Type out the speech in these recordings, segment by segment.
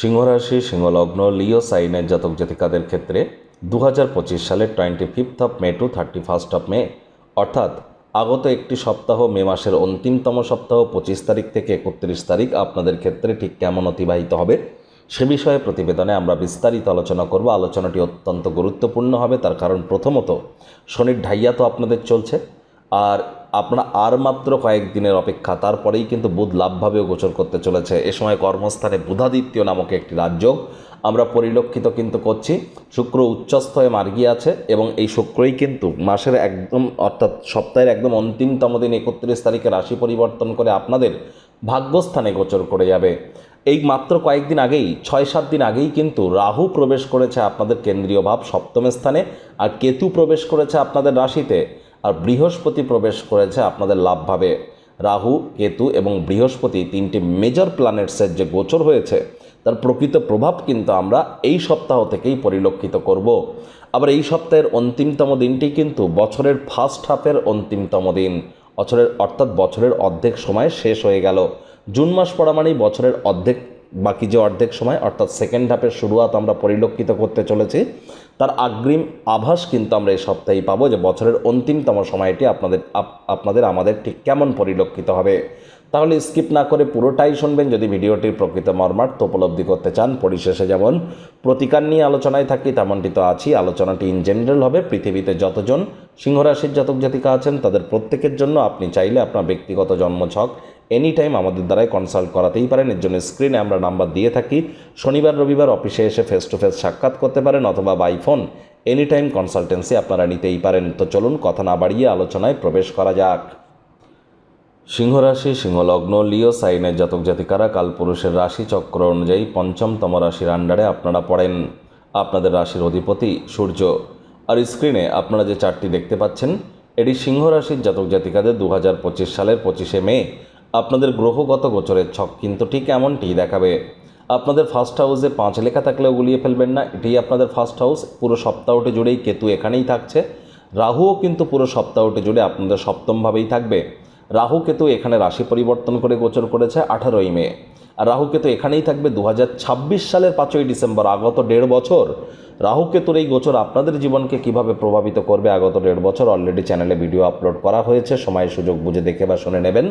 সিংহরাশি, সিংহলগ্ন, লিও, সাইনের জাতক জাতিকাদের ক্ষেত্রে দু হাজার পঁচিশ সালের twenty fifth of May to thirty first of May, অর্থাৎ আগত একটি সপ্তাহ মে মাসের অন্তিমতম সপ্তাহ পঁচিশ তারিখ থেকে একত্রিশ তারিখ, আপনাদের ক্ষেত্রে ঠিক কেমন অতিবাহিত হবে সে বিষয়ে প্রতিবেদনে আমরা বিস্তারিত আলোচনা করব। আলোচনাটি অত্যন্ত গুরুত্বপূর্ণ হবে, তার কারণ প্রথমত শনির ঢাইয়া তো আপনাদের চলছে, আর আপনারা আর মাত্র কয়েকদিনের অপেক্ষা। তারপরেই কিন্তু বুধ লাভভাবেও গোচর করতে চলেছে। এ সময় কর্মস্থানে বুধাদিত্য নামক একটি রাজযোগ আমরা পরিলক্ষিত কিন্তু করছি। শুক্র উচ্চস্থ হয়ে মার্গিয়ে আছে এবং এই শুক্রই কিন্তু মাসের একদম, অর্থাৎ সপ্তাহের একদম অন্তিমতম দিন একত্রিশ তারিখে রাশি পরিবর্তন করে আপনাদের ভাগ্যস্থানে গোচর করে যাবে। এই মাত্র কয়েকদিন আগেই, ছয় সাত দিন আগেই কিন্তু রাহু প্রবেশ করেছে আপনাদের কেন্দ্রীয় ভাব সপ্তম স্থানে আর কেতু প্রবেশ করেছে আপনাদের রাশিতে। আর বৃহস্পতি প্রবেশ করেছে আপনাদের লাভভাবে। রাহু, কেতু এবং বৃহস্পতি তিনটি মেজর প্ল্যানেটসের যে গোচর হয়েছে, তার প্রকৃত প্রভাব কিন্তু আমরা এই সপ্তাহ থেকেই পরিলক্ষিত করব। আবার এই সপ্তাহের অন্তিমতম দিনটি কিন্তু বছরের ফার্স্ট হাফের অন্তিমতম দিন। বছরের অর্থাৎ বছরের অর্ধেক সময় শেষ হয়ে গেল। জুন মাস পড়া মানেই বছরের অর্ধেক বাকি যে অর্ধেক সময়, অর্থাৎ সেকেন্ড হাফের শুরুয়াত আমরা পরিলক্ষিত করতে চলেছি, তার আগ্রিম আভাস কিন্তু আমরা এই সপ্তাহেই পাবো যে বছরের অন্তিমতম সময়টি আপনাদের, আপ- আপনাদের আমাদের ঠিক কেমন পরিলক্ষিত হবে। তাহলে স্কিপ না করে পুরোটাই শুনবেন, যদি ভিডিওটির প্রকৃত মর্মার্থ উপলব্ধি করতে চান, পরিশেষে যেমন প্রতিকার নিয়ে আলোচনায় থাকি, তেমনটি তো আছি। আলোচনাটি ইন জেনারেল হবে, পৃথিবীতে যতজন সিংহরাশির জাতক জাতিকা আছেন, তাদের প্রত্যেকের জন্য আপনি চাইলে আপনার ব্যক্তিগত জন্মছক এনি টাইম আমাদের দ্বারাই কনসাল্ট করাতেই পারেন। এর জন্য স্ক্রিনে আমরা নাম্বার দিয়ে থাকি। শনিবার, রবিবার অফিসে এসে ফেস টু ফেস সাক্ষাৎ করতে পারেন অথবা by phone any time consultancy আপনারা নিতেই পারেন। তো চলুন কথা না বাড়িয়ে আলোচনায় প্রবেশ করা যাক। সিংহরাশি, সিংহলগ্ন, লিও, সাইনের জাতক জাতিকারা, কালপুরুষের রাশি চক্র অনুযায়ী পঞ্চমতম রাশির আন্ডারে আপনারা পড়েন। আপনাদের রাশির অধিপতি সূর্য। আর স্ক্রিনে আপনারা যে চারটি দেখতে পাচ্ছেন, এটি সিংহ রাশির জাতক জাতিকাদের দু হাজার পঁচিশ সালের পঁচিশে মে। আপনাদের গ্রহগত গোচরের ছক কিন্তু ঠিক এমনটি দেখাবে। আপনাদের ফার্স্ট হাউসে পাঁচ লেখা থাকলেও গুলিয়ে ফেলবেন না এটাই আপনাদের ফার্স্ট হাউস পুরো সপ্তাহটি জুড়েই কেতু এখানেই থাকছে। রাহুও কিন্তু পুরো সপ্তাহটি জুড়ে আপনাদের সপ্তমভাবেই থাকবে। রাহু কেতু এখানে রাশি পরিবর্তন করে গোচর করেছে আঠারোই মে। আর রাহু কেতু এখানেই থাকবে। দু হাজার ছাব্বিশ সালের পাঁচই ডিসেম্বর, আগত দেড় বছর। রাহু কেতুর এই গোচর আপনাদের জীবনকে কীভাবে প্রভাবিত করবে? আগত দেড় বছর অলরেডি চ্যানেলে ভিডিও আপলোড করা হয়েছে। সময় সুযোগ বুঝে দেখে বা শুনে নেবেন।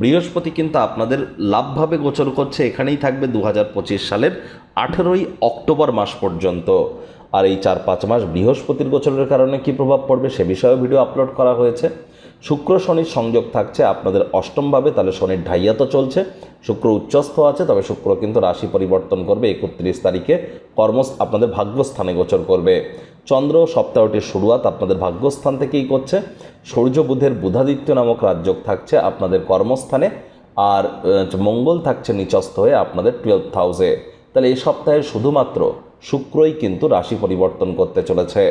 বৃহস্পতি কিন্তু আপনাদের লাভভাবে গোচর করছে। এখানেই থাকবে দু হাজার পঁচিশ সালের আঠেরোই অক্টোবর মাস পর্যন্ত। আর এই চার পাঁচ মাস বৃহস্পতির গোচরের কারণে কী প্রভাব পড়বে সে বিষয়েও ভিডিও আপলোড করা হয়েছে। শুক্র শনির সংযোগ থাকছে আপনাদের অষ্টমভাবে, তাহলে শনির ঢাইয়া তো চলছে। শুক্র উচ্চস্থ আছে, তবে শুক্র কিন্তু রাশি পরিবর্তন করবে একত্রিশ তারিখে। কর্ম আপনাদের ভাগ্যস্থানে গোচর করবে। চন্দ্র সপ্তাহটির শুরুয়াত আপনাদের ভাগ্যস্থান থেকেই করছে। সূর্য বুধের বুধাদিত্য নামক রাজযোগ থাকছে আপনাদের কর্মস্থানে। আর মঙ্গল থাকছে নিচস্থ হয়ে আপনাদের টুয়েলভ হাউসে তাহলে এই সপ্তাহে শুধুমাত্র শুক্রই কিন্তু রাশি পরিবর্তন করতে চলেছে।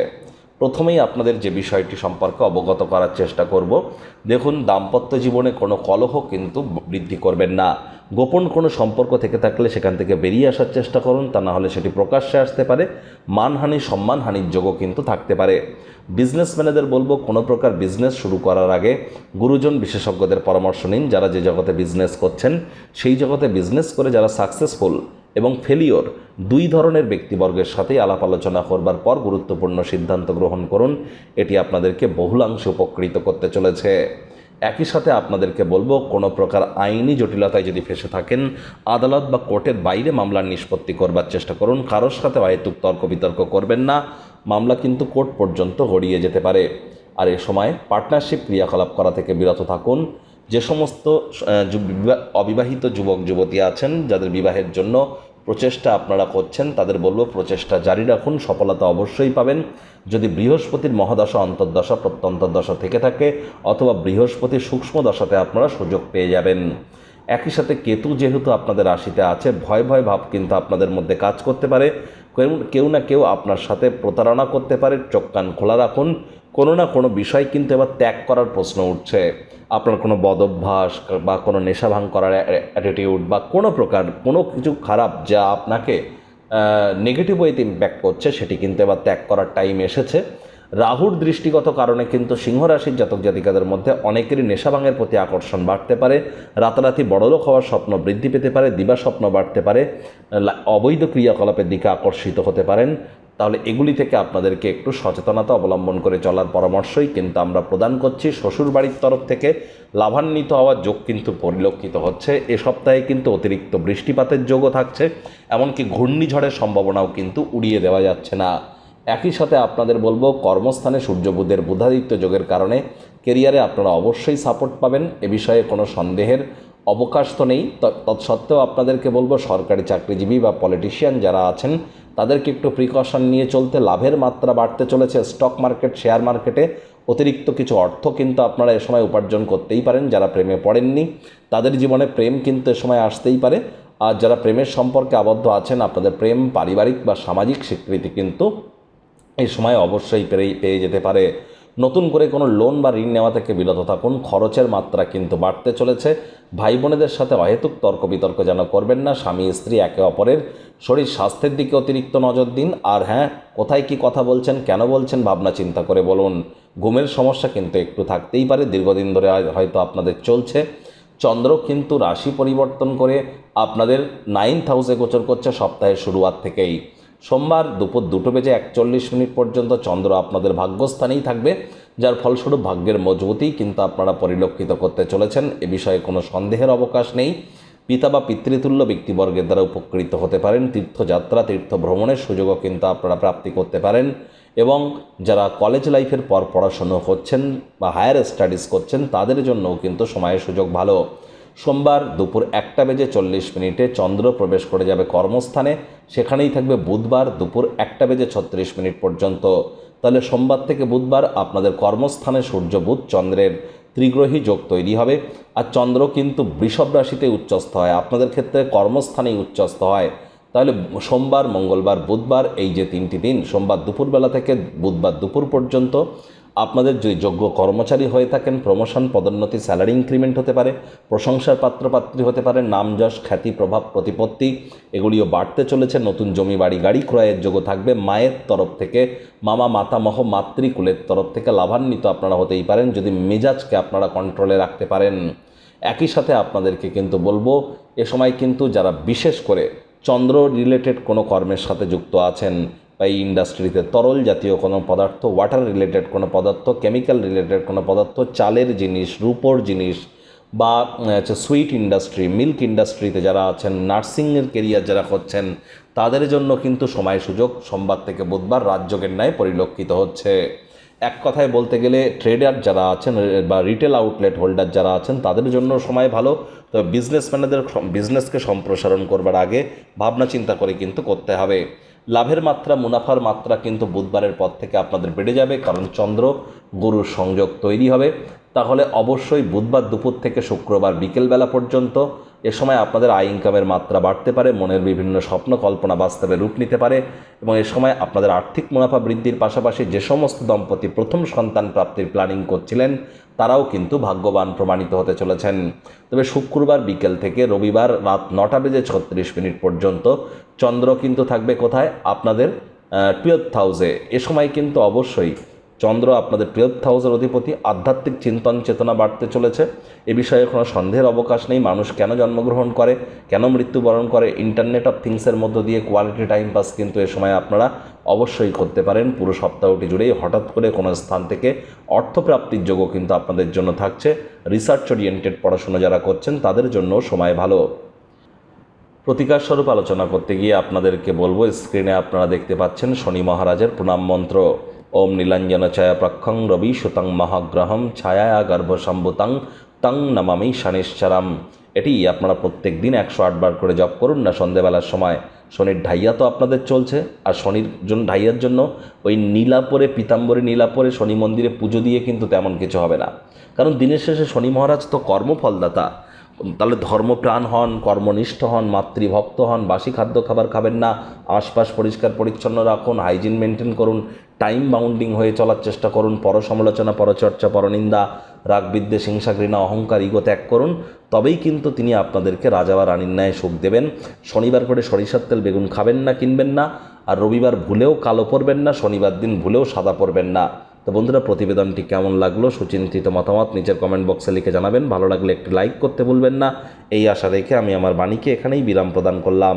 প্রথমেই আপনাদের যে বিষয়টি সম্পর্কে অবগত করার চেষ্টা করব। দেখুন, দাম্পত্য জীবনে কোনো কলহ কিন্তু বৃদ্ধি করবেন না। গোপন কোনো সম্পর্ক থেকে থাকলে সেখান থেকে বেরিয়ে আসার চেষ্টা করুন, তা না হলে সেটি প্রকাশ্যে আসতে পারে। মানহানি, সম্মানহানির যোগও কিন্তু থাকতে পারে। বিজনেসম্যানেদের বলব, কোনো প্রকার বিজনেস শুরু করার আগে গুরুজন বিশেষজ্ঞদের পরামর্শ নিন। যারা যে জগতে বিজনেস করছেন, সেই জগতে বিজনেস করে যারা সাকসেসফুল এবং ফেলিওর দুই ধরনের ব্যক্তিবর্গের সাথেই আলাপ আলোচনা করবার পর গুরুত্বপূর্ণ সিদ্ধান্ত গ্রহণ করুন। এটি আপনাদেরকে বহুলাংশে উপকৃত করতে চলেছে। একই সাথে আপনাদেরকে বলব, কোনো প্রকার আইনি জটিলতায় যদি ফেসে থাকেন, আদালত বা কোর্টের বাইরে মামলার নিষ্পত্তি করবার চেষ্টা করুন। কারোর সাথে অহেতুক তর্ক বিতর্ক করবেন না। মামলা কিন্তু কোর্ট পর্যন্ত গড়িয়ে যেতে পারে। আর এ সময় পার্টনারশিপ ক্রিয়াকলাপ করা থেকে বিরত থাকুন। যে সমস্ত অবিবাহিত যুবক, যুবতী আছেন, যাদের বিবাহের জন্য প্রচেষ্টা আপনারা করছেন, তাদের বলব প্রচেষ্টা জারি রাখুন, সফলতা অবশ্যই পাবেন। যদি বৃহস্পতির মহাদশা, অন্তর্দশা প্রত্যন্তর্দশা থেকে থাকে, অথবা বৃহস্পতির সূক্ষ্ম দশাতে আপনারা সুযোগ পেয়ে যাবেন। একই সাথে কেতু যেহেতু আপনাদের রাশিতে আছে, ভয় ভয় ভাব কিন্তু আপনাদের মধ্যে কাজ করতে পারে। কেউ না কেউ আপনার সাথে প্রতারণা করতে পারে, চোখ, কান খোলা রাখুন। কোনো না কোনো বিষয় কিন্তু এবার ত্যাগ করার প্রশ্ন উঠছে। আপনার কোনো বদ অভ্যাস বা কোনো নেশা ভাঙ করার অ্যাটিটিউড বা কোনো প্রকার কোনো কিছু খারাপ যা আপনাকে নেগেটিভ ওয়েতে ইম্প্যাক্ট করছে, সেটি কিন্তু এবার ত্যাগ করার টাইম এসেছে। রাহুর দৃষ্টিগত কারণে কিন্তু সিংহ রাশির জাতক জাতিকাদের মধ্যে অনেকেরই নেশাভাঙের প্রতি আকর্ষণ বাড়তে পারে। রাতারাতি বড়লোক হওয়ার স্বপ্ন বৃদ্ধি পেতে পারে দিবা স্বপ্ন বাড়তে পারে অবৈধ ক্রিয়াকলাপের দিকে আকর্ষিত হতে পারেন। তাহলে এগুলি থেকে আপনাদেরকে একটু সচেতনতা অবলম্বন করে চলার পরামর্শই কিন্তু আমরা প্রদান করছি। শ্বশুর বাড়ির তরফ থেকে লাভান্বিত হওয়ার যোগ কিন্তু পরিলক্ষিত হচ্ছে। এ সপ্তাহে কিন্তু অতিরিক্ত বৃষ্টিপাতের যোগও থাকছে, এমনকি ঘূর্ণিঝড়ের সম্ভাবনাও কিন্তু উড়িয়ে দেওয়া যাচ্ছে না। একই সাথে আপনাদের বলব, কর্মস্থানে সূর্য বুধের বুধাদিত্য যোগের কারণে কেরিয়ারে আপনারা অবশ্যই সাপোর্ট পাবেন। এ বিষয়ে কোনো সন্দেহের অবকাশ তো নেই তৎসত্ত্বেও আপনাদেরকে বলব সরকারি চাকরিজীবী বা পলিটিশিয়ান যারা আছেন, তাদেরকে একটু প্রিকশন নিয়ে চলতে লাভের মাত্রা বাড়তে চলেছে। স্টক মার্কেট শেয়ার মার্কেটে অতিরিক্ত কিছু অর্থ কিন্তু আপনারা এ সময় উপার্জন করতেই পারেন, যারা প্রেমে পড়েননি, তাদের জীবনে প্রেম কিন্তু এ সময় আসতেই পারে। আর যারা প্রেমের সম্পর্কে আবদ্ধ আছেন, আপনাদের প্রেম পারিবারিক বা সামাজিক স্বীকৃতি কিন্তু এই সময় অবশ্যই পেয়ে যেতে পারে। নতুন করে কোনো লোন বা ঋণ নেওয়া থেকে বিরত থাকুন। খরচের মাত্রা কিন্তু বাড়তে চলেছে। ভাই বোনেদের সাথে অহেতুক তর্ক বিতর্ক যেন করবেন না। স্বামী, স্ত্রী, একে অপরের শরীর স্বাস্থ্যের দিকে অতিরিক্ত নজর দিন। আর হ্যাঁ কোথায় কি কথা বলছেন, কেন বলছেন, ভাবনা চিন্তা করে বলুন। ঘুমের সমস্যা কিন্তু একটু থাকতেই পারে। দীর্ঘদিন ধরে হয়- হয়তো আপনাদের চলছে। চন্দ্র কিন্তু রাশি পরিবর্তন করে আপনাদের নাইন্থ হাউসে গোচর করছে সপ্তাহের শুরুয়াত থেকেই। সোমবার দুপুর দুটো বেজে একচল্লিশ মিনিট পর্যন্ত চন্দ্র আপনাদের ভাগ্যস্থানেই থাকবে, যার ফলস্বরূপ ভাগ্যের মজবুতি কিন্তু আপনারা পরিলক্ষিত করতে চলেছেন। এ বিষয়ে কোনো সন্দেহের অবকাশ নেই। পিতা বা পিতৃতুল্য ব্যক্তিবর্গের দ্বারা উপকৃত হতে পারেন। তীর্থযাত্রা তীর্থ ভ্রমণের সুযোগও কিন্তু আপনারা প্রাপ্তি করতে পারেন। এবং যারা কলেজ লাইফের পর পড়াশুনো করছেন বা হায়ার স্টাডিজ করছেন, তাদের জন্যও কিন্তু সময়ের সুযোগ ভালো। সোমবার দুপুর একটা বেজে চল্লিশ মিনিটে চন্দ্র প্রবেশ করে যাবে কর্মস্থানে। সেখানেই থাকবে বুধবার দুপুর একটা বেজে ছত্রিশ মিনিট পর্যন্ত। তাহলে সোমবার থেকে বুধবার আপনাদের কর্মস্থানে সূর্য, বুধ, চন্দ্রের ত্রিগ্রহী যোগ তৈরি হবে। আর চন্দ্র কিন্তু বৃষভ রাশিতে উচ্চস্থ হয়। আপনাদের ক্ষেত্রে কর্মস্থানেই উচ্চস্থ হয়। তাহলে সোমবার, মঙ্গলবার, বুধবার এই যে তিনটি দিন, সোমবার দুপুরবেলা থেকে বুধবার দুপুর পর্যন্ত আপনাদের যদি যোগ্য কর্মচারী হয়ে থাকেন প্রমোশন পদোন্নতি স্যালারি ইনক্রিমেন্ট হতে পারে, প্রশংসার পাত্রপাত্রী হতে পারে, নাম যশ, খ্যাতি, প্রভাব, প্রতিপত্তি, এগুলিও বাড়তে চলেছে। নতুন জমি, বাড়ি, গাড়ি ক্রয়ের যোগ্য থাকবে মায়ের তরফ থেকে। মামা, মাতামহ, মাতৃকুলের তরফ থেকে লাভান্বিত আপনারা হতেই পারেন, যদি মেজাজকে আপনারা কন্ট্রোলে রাখতে পারেন। একই সাথে আপনাদেরকে কিন্তু বলব, এ সময় কিন্তু যারা বিশেষ করে চন্দ্র রিলেটেড কোনো কর্মের সাথে যুক্ত আছেন বা এই ইন্ডাস্ট্রিতে তরল জাতীয় কোনো পদার্থ ওয়াটার রিলেটেড কোনো পদার্থ কেমিক্যাল রিলেটেড কোনো পদার্থ, চালের জিনিস, রূপোর জিনিস বা হচ্ছে সুইট ইন্ডাস্ট্রি মিল্ক ইন্ডাস্ট্রিতে যারা আছেন নার্সিংয়ের কেরিয়ার যারা করছেন, তাদের জন্য কিন্তু সময় সুযোগ সোমবার থেকে বুধবার রাজযোগের ন্যায় পরিলক্ষিত হচ্ছে। এক কথায় বলতে গেলে ট্রেডার যারা আছেন বা রিটেল আউটলেট হোল্ডার যারা আছেন, তাদের জন্য সময় ভালো। তবে বিজনেসম্যানদের বিজনেসকে সম্প্রসারণ করবার আগে ভাবনা চিন্তা করে কিন্তু করতে হবে। লাভের মাত্রা, মুনাফার মাত্রা কিন্তু বুধবারের পর থেকে আপনাদের বেড়ে যাবে, কারণ চন্দ্র গুরুর সংযোগ তৈরি হবে। তাহলে অবশ্যই বুধবার দুপুর থেকে শুক্রবার বিকেলবেলা পর্যন্ত এ সময় আপনাদের আয় ইনকামের মাত্রা বাড়তে পারে, মনের বিভিন্ন স্বপ্ন, কল্পনা বাস্তবে রূপ নিতে পারে এবং এ সময় আপনাদের আর্থিক মুনাফা বৃদ্ধির পাশাপাশি যে সমস্ত দম্পতি প্রথম সন্তান প্রাপ্তির প্ল্যানিং করছিলেন, তারাও কিন্তু ভাগ্যবান প্রমাণিত হতে চলেছেন। তবে শুক্রবার বিকেল থেকে রবিবার রাত নটা বেজে ছত্রিশ মিনিট পর্যন্ত চন্দ্র কিন্তু থাকবে কোথায়? আপনাদের টুয়েলভ হাউসে এ সময় কিন্তু অবশ্যই চন্দ্র আপনাদের টুয়েলভ হাউসের অধিপতি। আধ্যাত্মিক চিন্তন চেতনা বাড়তে চলেছে। এ বিষয়ে কোনো সন্দেহের অবকাশ নেই। মানুষ কেন জন্মগ্রহণ করে? কেন মৃত্যুবরণ করে? ইন্টারনেট অফ থিংসের মধ্য দিয়ে কোয়ালিটি টাইম পাস কিন্তু এ সময় আপনারা অবশ্যই করতে পারেন। পুরো সপ্তাহটি জুড়েই হঠাৎ করে কোনো স্থান থেকে অর্থপ্রাপ্তির যোগও কিন্তু আপনাদের জন্য থাকছে। রিসার্চ ওরিয়েন্টেড পড়াশোনা যারা করছেন, তাদের জন্য সময় ভালো। প্রতিকার স্বরূপ আলোচনা করতে গিয়ে আপনাদেরকে বলব স্ক্রিনে আপনারা দেখতে পাচ্ছেন শনি মহারাজের প্রণাম মন্ত্র। ওম নীলাঞ্জন ছায়া প্রক্ষং রবি সুতং মহাগ্রহম ছায়া গর্ভ সম্ভুতং তং নমামি শনিশ্চরাম। এটি আপনারা প্রত্যেক দিন একশো আটবার করে জপ করুন, না সন্ধেবেলার সময়। শনির ঢাইয়া তো আপনাদের চলছে, আর শনির জন্য ঢাইয়ার জন্য ওই নীলা পরে পিতাম্বরী নীলা পরে শনি মন্দিরে পুজো দিয়ে কিন্তু তেমন কিছু হবে না। কারণ দিনের শেষে শনি মহারাজ তো কর্মফলদাতা। তাহলে ধর্মপ্রাণ হন, কর্মনিষ্ঠ হন, মাতৃভক্ত হন, বাসি খাদ্য খাবার খাবেন না, আশপাশ পরিষ্কার পরিচ্ছন্ন রাখুন, হাইজিন মেনটেন করুন টাইম বাউন্ডিং হয়ে চলার চেষ্টা করুন পর সমালোচনা পরচর্চা, পরনিন্দা, রাগ, বিদ্বেষ, হিংসা, ঘৃণা, অহংকার ইগো ত্যাগ করুন। তবেই কিন্তু তিনি আপনাদেরকে রাজা বা রানীর ন্যায় সুখ দেবেন। শনিবার করে সরিষার তেল বেগুন খাবেন না, কিনবেন না। আর রবিবার ভুলেও কালো পরবেন না, শনিবার দিন ভুলেও সাদা পরবেন না। তো বন্ধুরা, প্রতিবেদনটি কেমন লাগল? সুচিন্তিত মতামত নিচের কমেন্ট বক্সে লিখে জানাবেন। ভালো লাগলে একটি লাইক করতে ভুলবেন না। এই আশা রেখে আমি আমার বাণীকে এখানেই বিরাম প্রদান করলাম।